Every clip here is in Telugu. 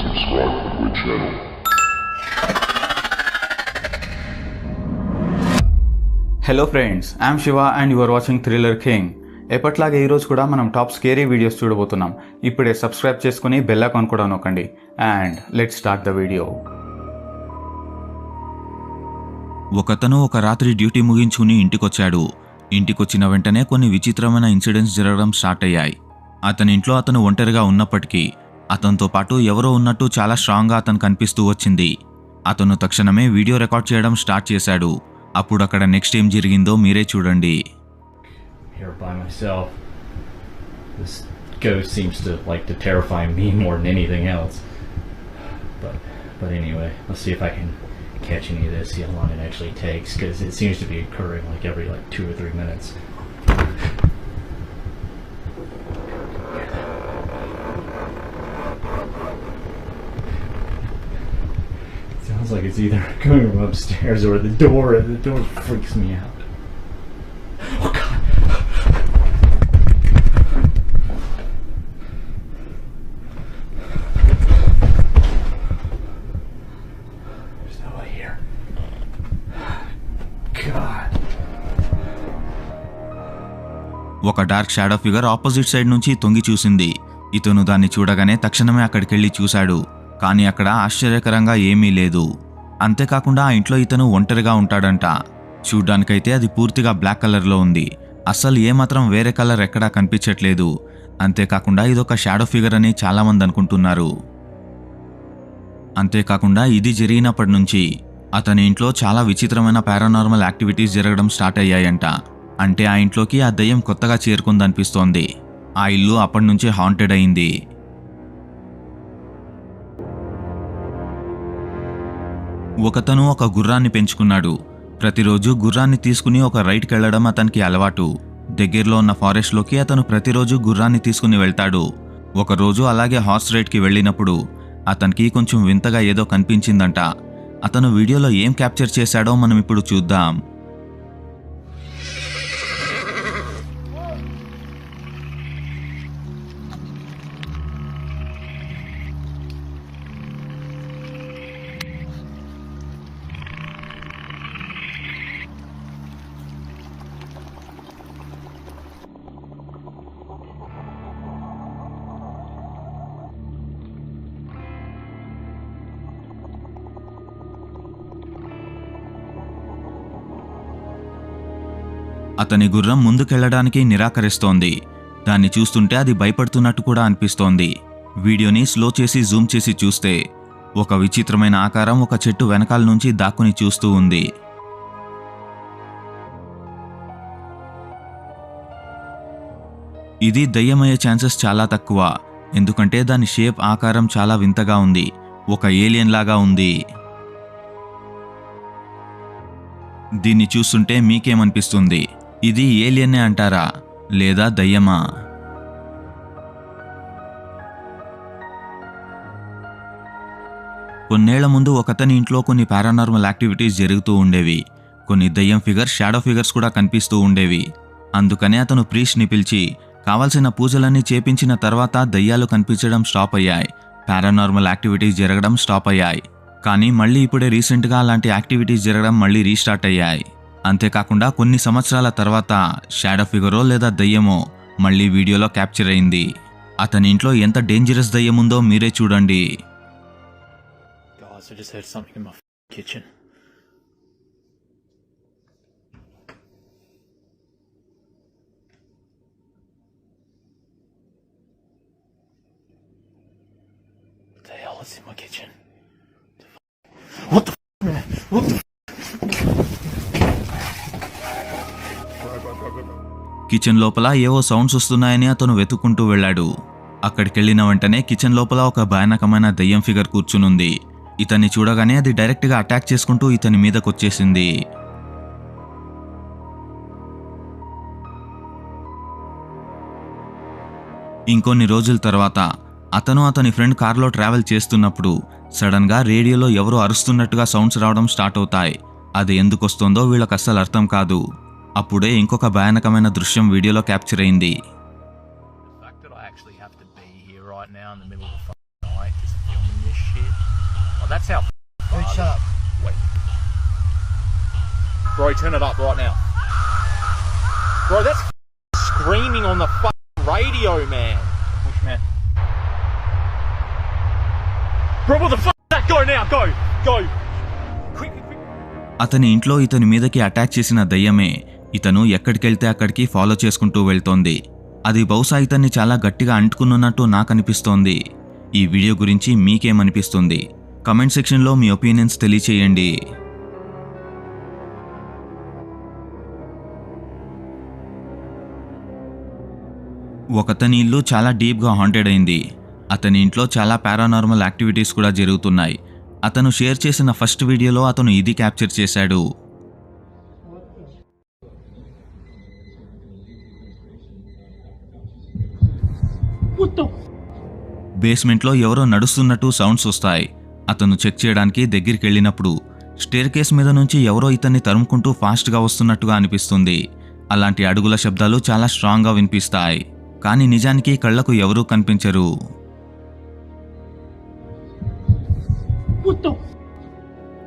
subscribe to my channel. Hello friends I'm Shiva and you are watching thriller king ఎప్పట్లాగే ఈరోజు కూడా మనం టాప్ స్కేరీ వీడియోస్ చూడబోతున్నాం. ఇప్పుడే సబ్స్క్రైబ్ చేసుకుని బెల్ ఐకాన్ కూడా నొక్కండి. And let start the video ఒకతను ఒక రాత్రి డ్యూటీ ముగించుకుని ఇంటికొచ్చాడు. ఇంటికొచ్చిన వెంటనే కొన్ని విచిత్రమైన ఇన్సిడెంట్స్ జరగడం స్టార్ట్ అయ్యాయి. అతని ఇంట్లో అతను ఒంటరిగా ఉన్నప్పటికీ అతనితో పాటు ఎవరో ఉన్నట్టు చాలా స్ట్రాంగ్గా అతను కనిపిస్తూ వచ్చింది అతను తక్షణమే వీడియో రికార్డ్ చేయడం స్టార్ట్ చేశాడు అప్పుడు అక్కడ నెక్స్ట్ ఏం జరిగిందో మీరే చూడండి ghost seems to like to terrify me more than anything else. But but anyway, let's see if I can catch any of this, see how long it actually takes, because it seems to be occurring like every like two or three minutes. It's either coming from upstairs or the door. The door freaks me out. Oh god. There's nobody here. God. ఒక dark shadow figure opposite side నుంచి తొంగి చూసింది ఇతను దాన్ని చూడగానే తక్షణమే అక్కడికెళ్ళి చూశాడు కానీ అక్కడ ఆశ్చర్యకరంగా ఏమీ లేదు అంతేకాకుండా ఆ ఇంట్లో ఇతను ఒంటరిగా ఉంటాడంట. చూడ్డానికైతే అది పూర్తిగా బ్లాక్ కలర్లో ఉంది. అస్సలు ఏమాత్రం వేరే కలర్ ఎక్కడా కనిపించట్లేదు. అంతేకాకుండా ఇదొక షాడో ఫిగర్ అని చాలామంది అనుకుంటున్నారు. అంతేకాకుండా ఇది జరిగినప్పటి నుంచి అతని ఇంట్లో చాలా విచిత్రమైన పారానార్మల్ యాక్టివిటీస్ జరగడం స్టార్ట్ అయ్యాయంట. అంటే ఆ ఇంట్లోకి ఆ దయ్యం కొత్తగా చేరుకుందనిపిస్తోంది. ఆ ఇల్లు అప్పటి నుంచి హాంటెడ్ అయింది. ఒకతను ఒక గుర్రాన్ని పెంచుకున్నాడు. ప్రతిరోజు గుర్రాన్ని తీసుకుని ఒక రైడ్కెళ్ళడం వెళ్ళడం అతనికి అలవాటు. దగ్గరలో ఉన్న ఫారెస్ట్లోకి అతను ప్రతిరోజు గుర్రాన్ని తీసుకుని వెళ్తాడు. ఒకరోజు అలాగే హార్స్ రైడ్కి వెళ్ళినప్పుడు అతనికి కొంచెం వింతగా ఏదో కనిపించిందంట. అతను వీడియోలో ఏం క్యాప్చర్ చేశాడో మనం ఇప్పుడు చూద్దాం. అతని గుర్రం ముందుకెళ్ళడానికి నిరాకరిస్తోంది. దాన్ని చూస్తుంటే అది భయపడుతున్నట్టు కూడా అనిపిస్తోంది. వీడియోని స్లో చేసి జూమ్ చేసి చూస్తే ఒక విచిత్రమైన ఆకారం ఒక చెట్టు వెనకాల నుంచి దాక్కుని చూస్తూ ఉంది. ఇది దయ్యమయ్యే ఛాన్సెస్ చాలా తక్కువ. ఎందుకంటే దాని షేప్ ఆకారం చాలా వింతగా ఉంది. ఒక ఏలియన్ లాగా ఉంది. దీన్ని చూస్తుంటే మీకేమనిపిస్తుంది? ఇది ఏలియనే అంటారా లేదా దయ్యమా? కొన్నేళ్ళ ముందు ఒకతని ఇంట్లో కొన్ని పారానార్మల్ యాక్టివిటీస్ జరుగుతూ ఉండేవి. కొన్ని దయ్యం ఫిగర్స్ షాడో ఫిగర్స్ కూడా కనిపిస్తూ ఉండేవి. అందుకనే అతను ప్రీష్ని పిలిచి కావలసిన పూజలన్నీ చేపించిన తర్వాత దయ్యాలు కనిపించడం స్టాప్ అయ్యాయి. పారానార్మల్ యాక్టివిటీస్ జరగడం స్టాప్ అయ్యాయి. కానీ మళ్ళీ ఇప్పుడే రీసెంట్గా అలాంటి యాక్టివిటీస్ జరగడం మళ్ళీ రీస్టార్ట్ అయ్యాయి. అంతేకాకుండా కొన్ని సంవత్సరాల తర్వాత షాడో ఫిగరో లేదా దయ్యమో మళ్ళీ వీడియోలో క్యాప్చర్ అయింది. అతని ఇంట్లో ఎంత డేంజరస్ దయ్యముందో మీరే చూడండి. What the f man? What the f kitchen లోపల ఏవో సౌండ్స్ వస్తున్నాయని అతను వెతుక్కుంటూ వెళ్ళాడు. అక్కడికెళ్ళిన వెంటనే కిచెన్ లోపల ఒక భయానకమైన దయ్యం ఫిగర్ కూర్చునుంది. ఇతన్ని చూడగానే అది డైరెక్ట్గా అటాక్ చేసుకుంటూ ఇతని మీదకొచ్చేసింది. ఇంకొన్ని రోజుల తర్వాత అతను అతని ఫ్రెండ్ కార్లో ట్రావెల్ చేస్తున్నప్పుడు సడన్గా రేడియోలో ఎవరో అరుస్తున్నట్టుగా సౌండ్స్ రావడం స్టార్ట్ అవుతాయి. అది ఎందుకొస్తుందో వీళ్ళకి అస్సలు అర్థం కాదు. అప్పుడే ఇంకొక భయానకమైన దృశ్యం వీడియోలో క్యాప్చర్ అయింది. అతని ఇంట్లో ఇతని మీదకి అటాక్ చేసిన దయ్యమే. ఇతను ఎక్కడికెళ్తే అక్కడికి ఫాలో చేసుకుంటూ వెళ్తోంది. అది బహుశా ఇతన్ని చాలా గట్టిగా అంటుకున్నట్టు నాకు అనిపిస్తోంది ఈ వీడియో గురించి మీకేమనిపిస్తుంది? కమెంట్ సెక్షన్లో మీ ఒపీనియన్స్ తెలియచేయండి. ఒకతని ఇల్లు చాలా డీప్గా హాంటెడ్ అయింది. అతని ఇంట్లో చాలా పారానార్మల్ యాక్టివిటీస్ కూడా జరుగుతున్నాయి. అతను షేర్ చేసిన ఫస్ట్ వీడియోలో అతను ఇది క్యాప్చర్ చేశాడు. బేస్మెంట్లో ఎవరో నడుస్తున్నట్టు సౌండ్స్ వస్తాయి. అతను చెక్ చేయడానికి దగ్గరికి వెళ్ళినప్పుడు స్టేర్ కేస్ మీద నుంచి ఎవరో ఇతన్ని తరుముకుంటూ ఫాస్ట్గా వస్తున్నట్టుగా అనిపిస్తుంది. అలాంటి అడుగుల శబ్దాలు చాలా స్ట్రాంగ్గా వినిపిస్తాయి. కానీ నిజానికి కళ్ళకు ఎవరూ కనిపించరు.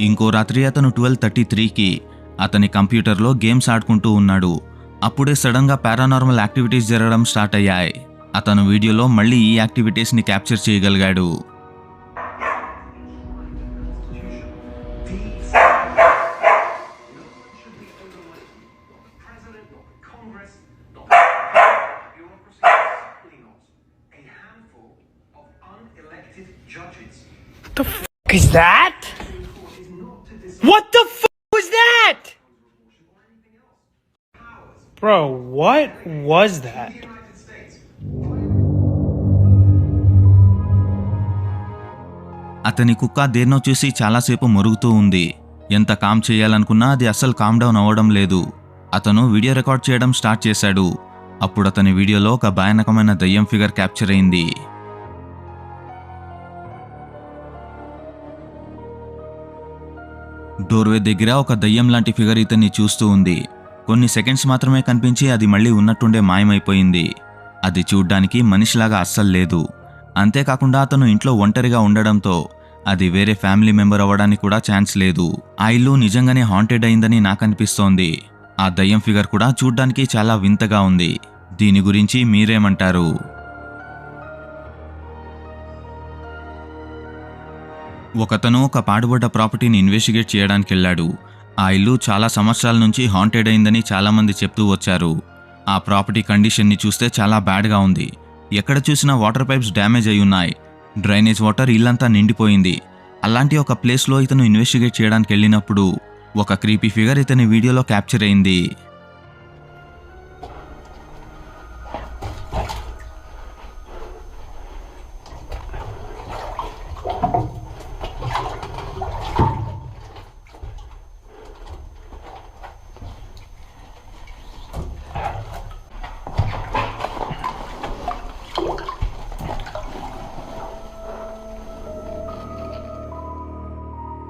ఇంకో రాత్రి అతను ట్వెల్వ్ థర్టీ త్రీకి అతని కంప్యూటర్లో గేమ్స్ ఆడుకుంటూ ఉన్నాడు. అప్పుడే సడన్గా పారానార్మల్ యాక్టివిటీస్ జరగడం స్టార్ట్ అయ్యాయి. అతను వీడియోలో మళ్ళీ ఈ యాక్టివిటీస్ని క్యాప్చర్ చేయగలిగాడు the Congress. Is that? What the f was that? Bro, what was that? అతని కుక్క దేన్నో చూసి చాలాసేపు మరుగుతూ ఉంది. ఎంత కామ్ చేయాలనుకున్నా అది అస్సలు కామ్ డౌన్ అవ్వడం లేదు. అతను వీడియో రికార్డ్ చేయడం స్టార్ట్ చేశాడు. అప్పుడు అతని వీడియోలో ఒక భయానకమైన దయ్యం ఫిగర్ క్యాప్చర్ అయింది. డోర్వే దగ్గర ఒక దయ్యం లాంటి ఫిగర్ ఇతన్ని చూస్తూ ఉంది. కొన్ని సెకండ్స్ మాత్రమే కనిపించి అది మళ్ళీ ఉన్నట్టుండే మాయమైపోయింది. అది చూడ్డానికి మనిషిలాగా అస్సలు లేదు. అంతేకాకుండా అతను ఇంట్లో ఒంటరిగా ఉండడంతో అది వేరే ఫ్యామిలీ మెంబర్ అవ్వడానికి కూడా ఛాన్స్ లేదు. ఆ ఇల్లు నిజంగానే హాంటెడ్ అయిందని నాకు అనిపిస్తోంది ఆ దయ్యం ఫిగర్ కూడా చూడ్డానికి చాలా వింతగా ఉంది. దీని గురించి మీరేమంటారు? ఒకతను ఒక పాడుబడ్డ ప్రాపర్టీని ఇన్వెస్టిగేట్ చేయడానికి వెళ్ళాడు. ఆ ఇల్లు చాలా సంవత్సరాల నుంచి హాంటెడ్ అయిందని చాలామంది చెప్తూ వచ్చారు. ఆ ప్రాపర్టీ కండిషన్ని చూస్తే చాలా బ్యాడ్గా ఉంది. ఎక్కడ చూసినా వాటర్ పైప్స్ డ్యామేజ్ అయి ఉన్నాయి. డ్రైనేజ్ వాటర్ ఇల్లంతా నిండిపోయింది. అలాంటి ఒక ప్లేస్లో ఇతను ఇన్వెస్టిగేట్ చేయడానికి వెళ్ళినప్పుడు ఒక క్రీపీ ఫిగర్ ఇతని వీడియోలో క్యాప్చర్ అయింది.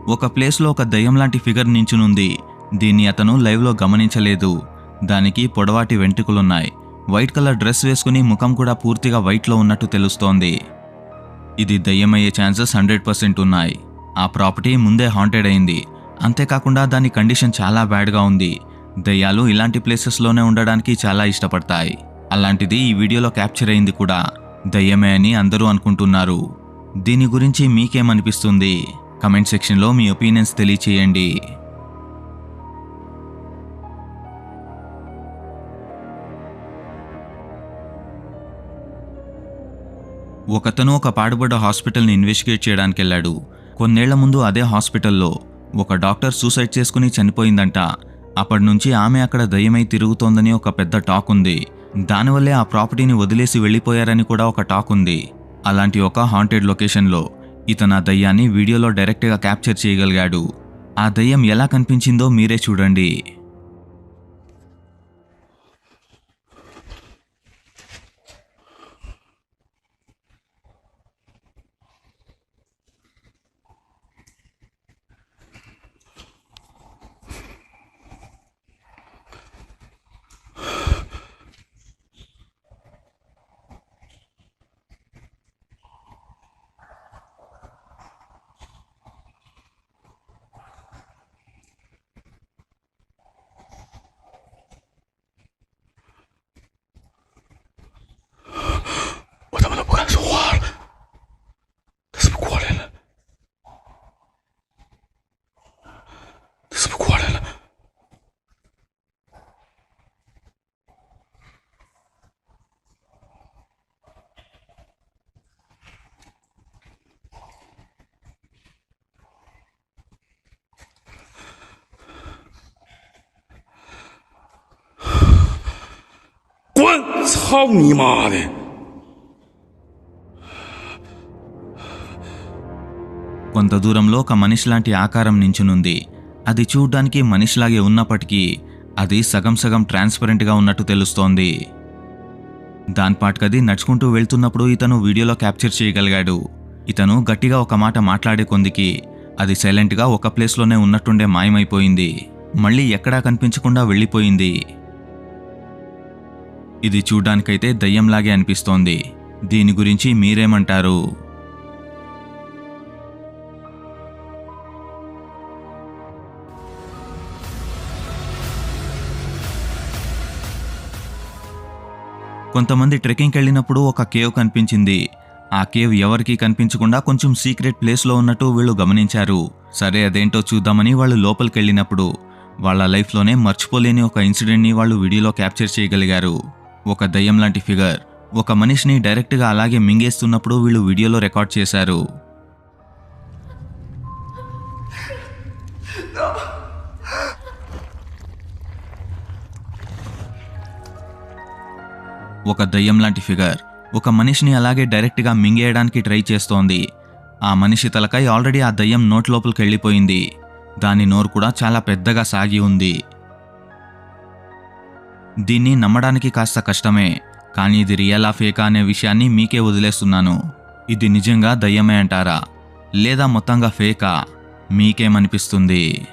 ఒక ప్లేస్లో ఒక దయ్యం లాంటి ఫిగర్ నించునుంది. దీన్ని అతను లైవ్లో గమనించలేదు. దానికి పొడవాటి వెంట్రుకలున్నాయి. వైట్ కలర్ డ్రెస్ వేసుకుని ముఖం కూడా పూర్తిగా వైట్లో ఉన్నట్టు తెలుస్తోంది. ఇది దయ్యమయ్యే ఛాన్సెస్ హండ్రెడ్ పర్సెంట్ ఉన్నాయి. ఆ ప్రాపర్టీ ముందే హాంటెడ్ అయింది. అంతేకాకుండా దాని కండిషన్ చాలా బ్యాడ్గా ఉంది. దయ్యాలు ఇలాంటి ప్లేసెస్లోనే ఉండడానికి చాలా ఇష్టపడతాయి. అలాంటిది ఈ వీడియోలో క్యాప్చర్ అయింది కూడా. దయ్యమే అని అందరూ అనుకుంటున్నారు. దీని గురించి మీకేమనిపిస్తుంది? కమెంట్ సెక్షన్లో మీ ఒపీనియన్స్ తెలియచేయండి. ఒకతను ఒక పాడుబడ్డ హాస్పిటల్ని ఇన్వెస్టిగేట్ చేయడానికి వెళ్ళాడు. కొన్నేళ్ళ ముందు అదే హాస్పిటల్లో ఒక డాక్టర్ సూసైడ్ చేసుకుని చనిపోయిందంట. అప్పటి నుంచి ఆమె అక్కడ దయ్యమై తిరుగుతోందని ఒక పెద్ద టాక్ ఉంది. దానివల్లే ఆ ప్రాపర్టీని వదిలేసి వెళ్ళిపోయారని కూడా ఒక టాక్ ఉంది. అలాంటి ఒక హాంటెడ్ లొకేషన్లో ఇతను ఆ దయ్యాన్ని వీడియోలో డైరెక్ట్గా క్యాప్చర్ చేయగలిగాడు. ఆ దయ్యం ఎలా కనిపించిందో మీరే చూడండి. 操你妈的！ కొంత దూరంలో ఒక మనిషి లాంటి ఆకారం నించునుంది అది చూడ్డానికి మనిషిలాగే ఉన్నప్పటికీ అది సగం సగం ట్రాన్స్పరెంట్గా ఉన్నట్టు తెలుస్తోంది దానిపాటుకది నడుచుకుంటూ వెళ్తున్నప్పుడు ఇతను వీడియోలో క్యాప్చర్ చేయగలిగాడు ఇతను గట్టిగా ఒక మాట మాట్లాడే కొందికి అది సైలెంట్గా ఒక ప్లేస్లోనే ఉన్నట్టుండే మాయమైపోయింది మళ్ళీ ఎక్కడా కనిపించకుండా వెళ్ళిపోయింది ఇది చూడ్డానికైతే దయ్యంలాగే అనిపిస్తోంది. దీని గురించి మీరేమంటారు? కొంతమంది ట్రెక్కింగ్కి వెళ్ళినప్పుడు ఒక కేవ్ కనిపించింది. ఆ కేవ్ ఎవరికీ కనిపించకుండా కొంచెం సీక్రెట్ ప్లేస్లో ఉన్నట్టు వీళ్ళు గమనించారు. సరే అదేంటో చూద్దామని వాళ్ళు లోపలికి వెళ్ళినప్పుడు వాళ్ళ లైఫ్లోనే మర్చిపోలేని ఒక ఇన్సిడెంట్ని వాళ్ళు వీడియోలో క్యాప్చర్ చేయగలిగారు. ఒక దయ్యం లాంటి ఫిగర్. ఒక మనిషిని డైరెక్ట్గా అలాగే మింగేస్తున్నప్పుడు వీళ్ళు వీడియోలో రికార్డ్ చేశారు. ఒక దయ్యం లాంటి ఫిగర్. ఒక మనిషిని అలాగే డైరెక్ట్గా మింగేయడానికి ట్రై చేస్తోంది. ఆ మనిషి తలకాయ ఆల్రెడీ ఆ దయ్యం నోట్ లోపలికి వెళ్ళిపోయింది దాని నోరు కూడా చాలా పెద్దగా సాగి ఉంది. దీన్ని నమ్మడానికి కాస్త కష్టమే కానీ ఇది రియలా ఫేకా అనే విషయాన్ని మీకే వదిలేస్తున్నాను. ఇది నిజంగా దయ్యమే అంటారా? లేదా మొత్తంగా ఫేకా? మీకేమనిపిస్తుంది?